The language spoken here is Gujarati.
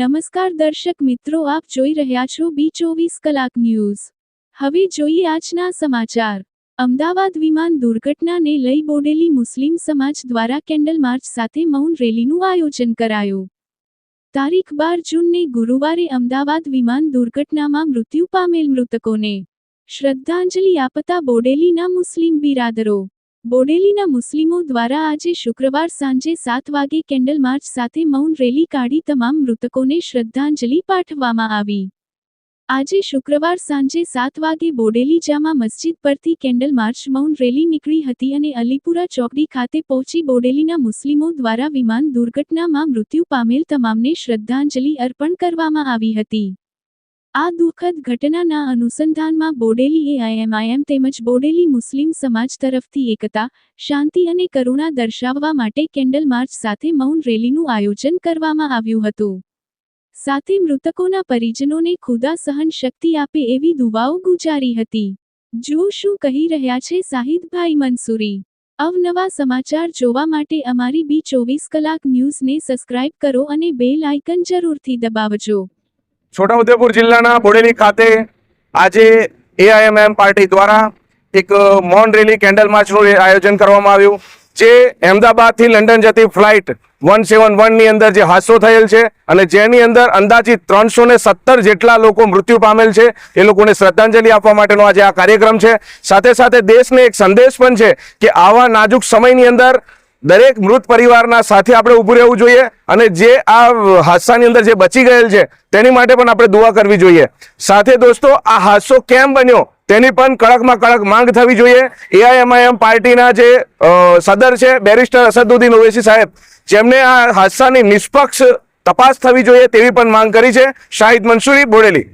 નમસ્કાર દર્શક મિત્રો, આપ જોઈ રહ્યા છો બી ચોવીસ કલાક ન્યૂઝ. હવે જોઈએ આજના સમાચાર. અમદાવાદ વિમાન દુર્ઘટનાને લઈ બોડેલી મુસ્લિમ સમાજ દ્વારા કેન્ડલ માર્ચ સાથે મૌન રેલીનું આયોજન કરાયું. તારીખ બાર જૂનને ગુરુવારે અમદાવાદ વિમાન દુર્ઘટનામાં મૃત્યુ પામેલ મૃતકોને. શ્રદ્ધાંજલિ આપતા બોડેલીના મુસ્લિમ બિરાદરો. બોડેલીના મુસ્લિમો દ્વારા આજે શુક્રવાર સાંજે સાત વાગે કેન્ડલ માર્ચ સાથે મૌન રેલી કાઢી તમામ મૃતકોને શ્રદ્ધાંજલિ પાઠવવામાં આવી. આજે શુક્રવાર સાંજે સાત વાગે બોડેલી જામા મસ્જિદ પરથી કેન્ડલ માર્ચ મૌન રેલી નીકળી હતી અને અલીપુરા ચોકડી ખાતે પહોંચી બોડેલીના મુસ્લિમો દ્વારા વિમાન દુર્ઘટનામાં મૃત્યુ પામેલ તમામને શ્રદ્ધાંજલિ અર્પણ કરવામાં આવી હતી. આ દુઃખદ ઘટનાના અનુસંધાનમાં બોડેલી એઆઈએમઆઈએમ તેમજ બોડેલી મુસ્લિમ સમાજ તરફથી એકતા, શાંતિ અને કરુણા દર્શાવવા માટે કેન્ડલ માર્ચ સાથે મૌન રેલીનું આયોજન કરવામાં આવ્યું હતું. સાથે મૃતકોના પરિજનોને ખુદા સહન શક્તિ આપે એવી દુવાઓ ગુજારી હતી. જો શું કહી રહ્યા છે સાહિદભાઈ મંસૂરી. અવનવા સમાચાર જોવા માટે અમારી બી ચોવીસ કલાક ન્યૂઝને સબસ્ક્રાઇબ કરો અને બેલ આઇકન જરૂરથી દબાવજો. છોટાઉદેપુર જિલ્લાના બોડેલી ખાતે આજે એઆઈએમએમ પાર્ટી દ્વારા એક મૌન રેલી કેન્ડલ માર્ચનું આયોજન કરવામાં આવ્યું, જે અહેમદાબાદથી લંડન જતી ફ્લાઇટ વન સેવન વનની અંદર જે હાદસો થયેલ છે અને જેની અંદર અંદાજિત ત્રણસો સત્તર જેટલા લોકો મૃત્યુ પામેલ છે, એ લોકોને શ્રદ્ધાંજલિ આપવા માટેનો આજે આ કાર્યક્રમ છે. સાથે સાથે દેશને એક સંદેશ પણ છે કે આવા નાજુક સમયની અંદર દરેક મૃત પરિવારના સાથે આપણે ઊભું રહેવું જોઈએ અને જે આ હાદસાની અંદર જે બચી ગયેલ છે, તેની માટે પણ આપણે દુઆ કરવી જોઈએ. સાથે દોસ્તો, આ હાદસો કેમ બન્યો તેની પણ કડકમાં કડક માંગ થવી જોઈએ. એઆઈએમઆઈએમ પાર્ટીના જે સદર છે, બેરિસ્ટર અસદુદ્દીન ઓવેસી સાહેબ, જેમને આ હાદસાની નિષ્પક્ષ તપાસ થવી જોઈએ તેવી પણ માંગ કરી છે. શાહિદ મંસૂરી, બોડેલી.